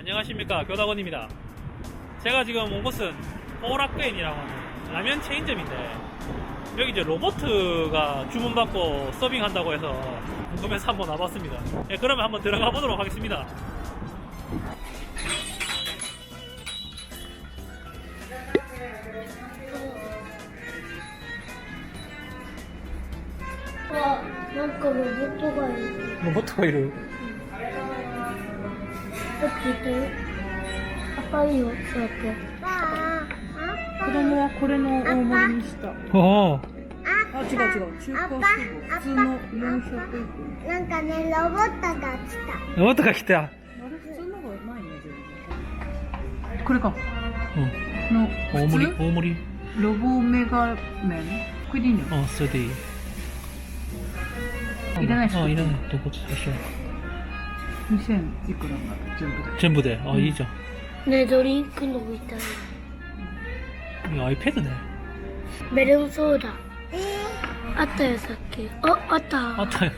안녕하십니까. 교다원입니다. 제가 지금 온 곳은 오락게인이라고 하는 라면 체인점인데 여기 이제 로버트가 주문받고 서빙한다고 해서 궁금해서 한번 와봤습니다. 예, 그러면 한번 들어가 보도록 하겠습니다. 로봇 가이로 로버트 과일을 って赤いよそうやって。子供はこれの大盛りにした。あ違う違う中華普通の400円なんかねロボットが来た。ロボットが来た。あれ普通の方がうまいね全これか。うん。の大盛り大盛り。ロボメガ麺これでいいのあそれでいい。いらないあいらない。どこ？でしょう 2000いくらまで全部で全部であ、いいじゃん 네, 드링크 녹고 있잖아. いや 아이패드네 메론 소다. 아따요, 사케. 어, 아따. 아따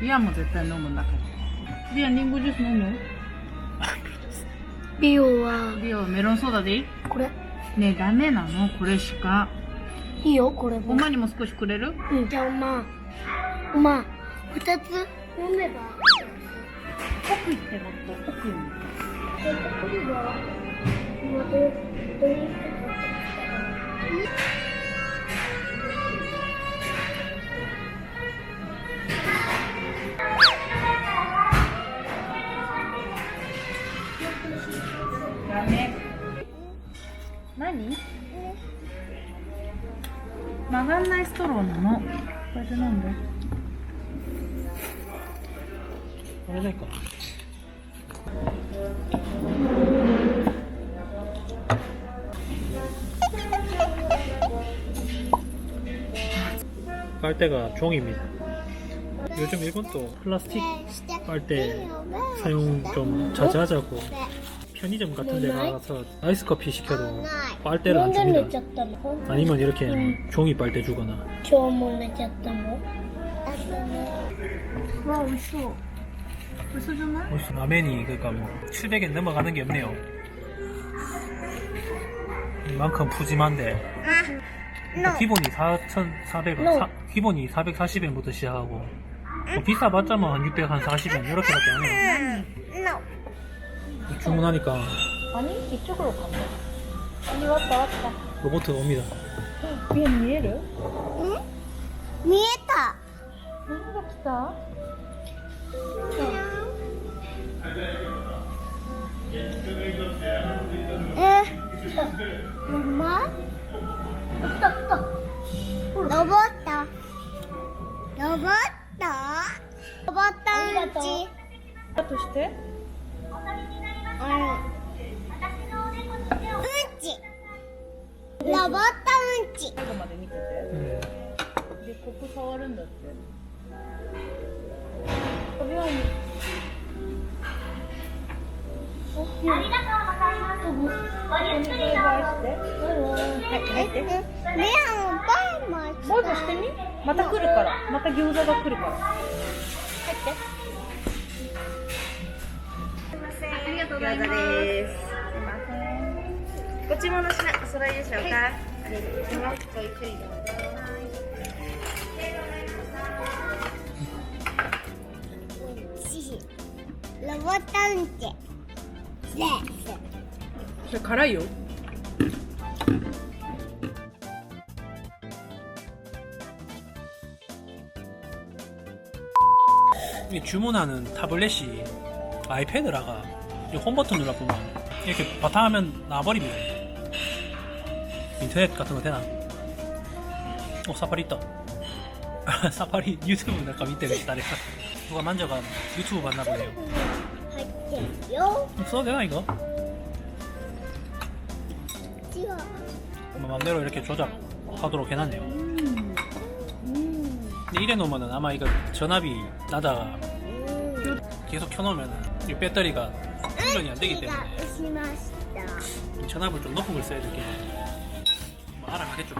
ビアも絶対飲む中でビアリンゴジュース飲む 비오와 ビアはメロンソーダでいい 그래? ねえダメなのこれしか 이요, 그래. お 뭐. まにも少しくれる 응, 자, 엄마. 엄마, 二つ飲めば。奥行ってもっと奥に。これは、今ドドリンクダメ。何？曲がんないストローなの。こうやって飲んで。 해낼 거. 빨대가 종입니다. 요즘 일본도 플라스틱 빨대 사용 좀 자제하자고 편의점 같은 데 가서 아이스 커피 시켜도 빨대를 안 줍니다. 아니면 이렇게 종이 빨대 주거나. 저 몰래 잤다 뭐. 와, 웃어. 벌써 주말? 무슨 라면이 그러니까 뭐 700엔 넘어가는 게 없네요. 이만큼 푸짐한데. 뭐 기본이 4,400원, 기본이 440엔부터 시작하고 뭐 음. 비싸봤자 뭐한 600원 40엔 이렇게밖에 안 해요. 음, 주문하니까 아니 이쪽으로 간다 아니 왔다 왔다. 로봇 옵니다. 위에 미래를? 미에타. 너무 갑시다. 음. えほんまロボット。ロボット。ロボット。うん。ちだとしてうんうんちロボットうんち。最後まで見てて 음, でここ触るんだって。5秒にありがとうございます。ごゆっくりどうぞ。はい、入って。レアンバイマポーズしてみまた来るからまた餃子が来るから入って。ありがとうございます。す。いません。ご注文の品お揃いでしょうか。ありがとうございます。ごゆっくりどうぞ。ロボットうん 잘 갈아요. 이 주문하는 타블렛이 아이패드라가 이 홈버튼 눌러보면 이렇게 바탕화면 나버립니다. 인터넷 같은 거 되나? 어 사파리 있다. 사파리 유튜브 약간 밑에 그랬다. 누가 만져가 유튜브 봤나 보네요. 돼요? 써도 되나 이거? 찍어. 엄마 맘대로 이렇게 조작하도록 해놨네요 근데 이래 놓으면 아마 이거 전압이 나다가 계속 켜놓으면 이 배터리가 충전이 안 되기 때문에 전압을 좀 높은 걸 써야 되겠네 뭐 알아가겠죠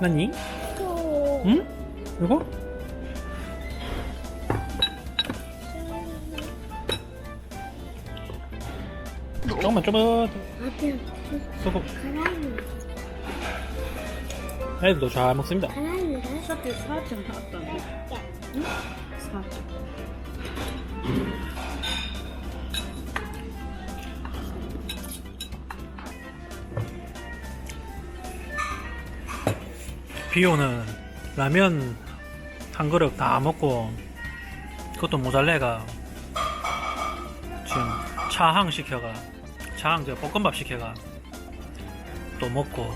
何 또. 응? 이거? 조금만 좀만 앞에 소금 가라앉는 애들도 잘 먹습니다 거. 저때 4점 나왔던데. 4점. 비 오는 라면 한 그릇 다 먹고 그것도 모자래가 지금 차항 시켜가 차항 저 볶음밥 시켜가 또 먹고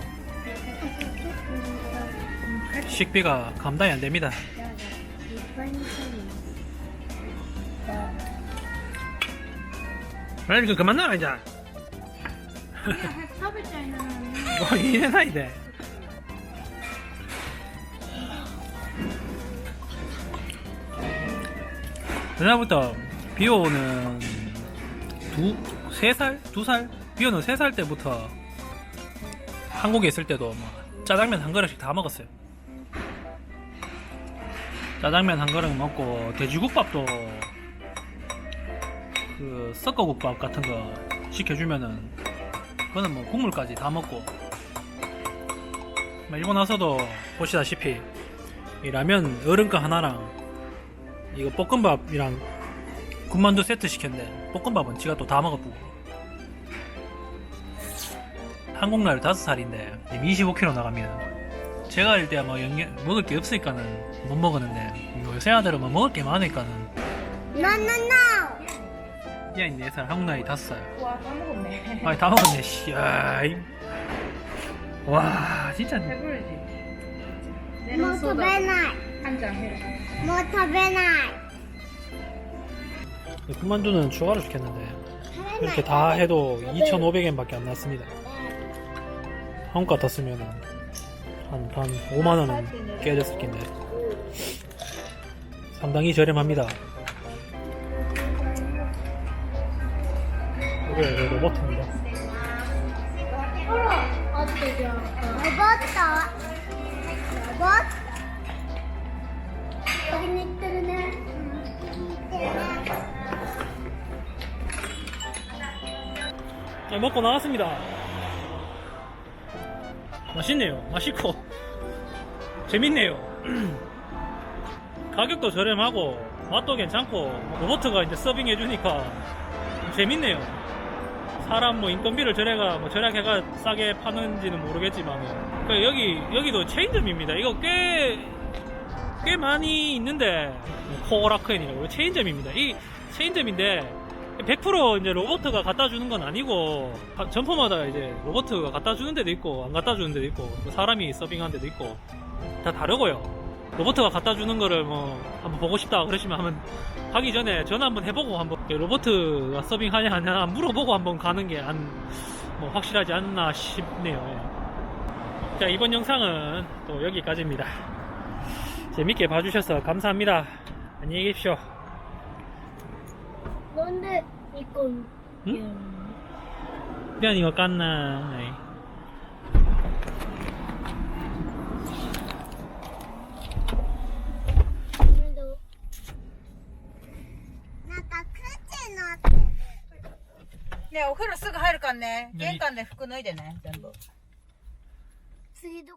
식비가 감당이 안 됩니다. 빨리 그 그만 나와 이제. 뭐 이래 나 이래. 그날부터 비오는 두, 세 살? 두 살? 비오는 세 살 때부터 한국에 있을 때도 뭐 짜장면 한 그릇씩 다 먹었어요. 짜장면 한 그릇 먹고 돼지국밥도 그 섞어국밥 같은 거 시켜주면은 그거는 뭐 국물까지 다 먹고 뭐 일본 와서도 보시다시피 이 라면 어른 거 하나랑 이거 볶음밥이랑 군만두 세트 시켰는데 볶음밥은 지가 또 다 먹어보고 한국 나이 다섯 살인데 25kg 나갑니다. 제가 일 때 아마 먹을 게 없으니까는 못 먹었는데 요새 아들은 뭐 먹을 게 많으니까는 No, no, no. 야, 이 4살, 한국날이 5살. 와다 먹었네 아니, 다 먹었네, 씨아이 와, 진짜. 배부르지? 메모소 배나. 한잔 해. 모터베날. 근데 군만두는 추가로 시켰는데 이렇게 다 해도 2,500엔밖에 안 났습니다. 한국 같았으면 한반 5만 원은 깨졌을 텐데. 상당히 저렴합니다. 이게 로봇입니다. 로봇 로봇 네, 먹고 나왔습니다. 맛있네요. 맛있고 재밌네요. 가격도 저렴하고 맛도 괜찮고 로버트가 이제 서빙 해주니까 재밌네요. 사람 뭐 인건비를 절약가 뭐 절약해가 싸게 파는지는 모르겠지만 그 여기 여기도 체인점입니다. 이거 꽤 꽤 많이 있는데 코어라크엔이라고 체인점입니다. 이 체인점인데 100% 이제 로버트가 갖다 주는 건 아니고 가- 점포마다 이제 로버트가 갖다 주는 데도 있고 안 갖다 주는 데도 있고 뭐 사람이 서빙하는 데도 있고 다 다르고요. 로버트가 갖다 주는 거를 뭐 한번 보고 싶다 그러시면 한번 가기 전에 전화 한번 해보고 한번 로버트가 서빙하냐 안 하냐 물어보고 한번 가는 게 안 뭐 확실하지 않나 싶네요. 예. 자 이번 영상은 또 여기까지입니다. 재밌게 봐주셔서 감사합니다. 안녕히 계십시오. なん？でわかんない。ねお風呂すぐ入るかんね。玄関で服脱いでね全部。次ど